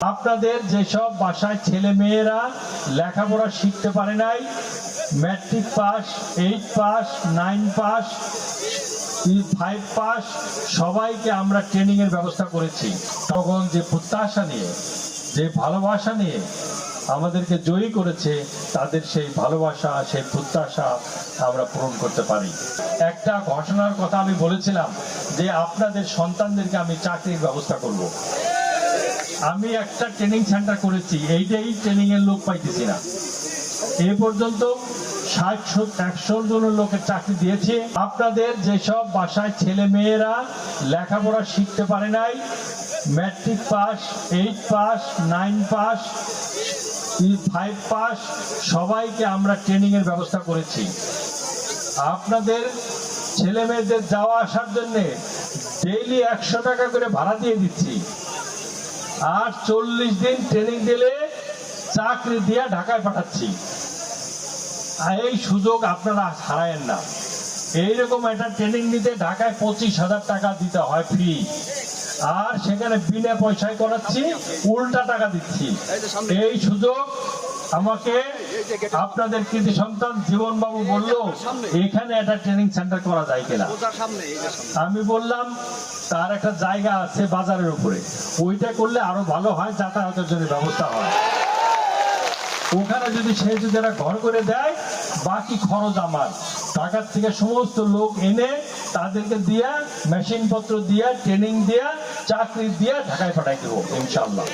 আপনাদের যেসব বাসায় ছেলে মেয়েরা লেখাপড়া শিখতে পারে নাই matric pass eight pass nine pass five pass সবাইকে আমরা ট্রেনিং এর ব্যবস্থা করেছি তখন যে প্রত্যাশা নিয়ে, যে ভালোবাসা নিয়ে আমাদেরকে জয়ী করেছে, তাদের সেই ভালোবাসা, সেই প্রত্যাশা আমরা পূরণ করতে পারি একটা ঘটনার কথা আমি বলেছিলাম যে আপনাদের সন্তানদেরকে আমি চাকরির ব্যবস্থা করব। আমি একটা ট্রেনিং সেন্টার করেছি, এইটাই ট্রেনিং এর লোক পাইতেছি না। এ পর্যন্ত ষাট একশো জন লোকের চাকরি দিয়েছে। আপনাদের যেসব বাসায় ছেলে মেয়েরা লেখাপড়া শিখতে পারে নাই matric pass eight pass nine pass five pass সবাইকে আমরা ট্রেনিং এর ব্যবস্থা করেছি। আপনাদের ছেলে মেয়েদের যাওয়া আসার জন্য ডেইলি একশো টাকা করে ভাড়া দিয়ে দিচ্ছি। আর চল্লিশ দিন ট্রেনিং দিলে চাকরি দিয়ে ঢাকায় পাঠাচ্ছি। এই সুযোগ আপনারা হারায়েন না। এইরকম একটা ট্রেনিং নিতে ঢাকায় পঁচিশ হাজার টাকা দিতে হয় ফ্রি আর সেখানে বিনা পয়সায় করাচ্ছি, উল্টা টাকা দিচ্ছি। এই সুযোগ আমাকে আপনাদের কৃতি সন্তান জীবন বাবু বলল এখানে একটা ট্রেনিং সেন্টার করা যায় কিনা? আমি বললাম তার একটা জায়গা আছে বাজারের উপরে। ওইটা করলে আরও ভালো হয় যাতায়াতের জন্য ব্যবস্থা হয়। ওখানে যদি সে যদি একটা ঘর করে দেয় বাকি খরচ আমার। ঢাকার থেকে সমস্ত লোক এনে তাদেরকে দিয়া মেশিনপত্র দিয়া ট্রেনিং দিয়া চাকরি দিয়া ঢাকায় পাঠাই দেবো ইনশাল্লাহ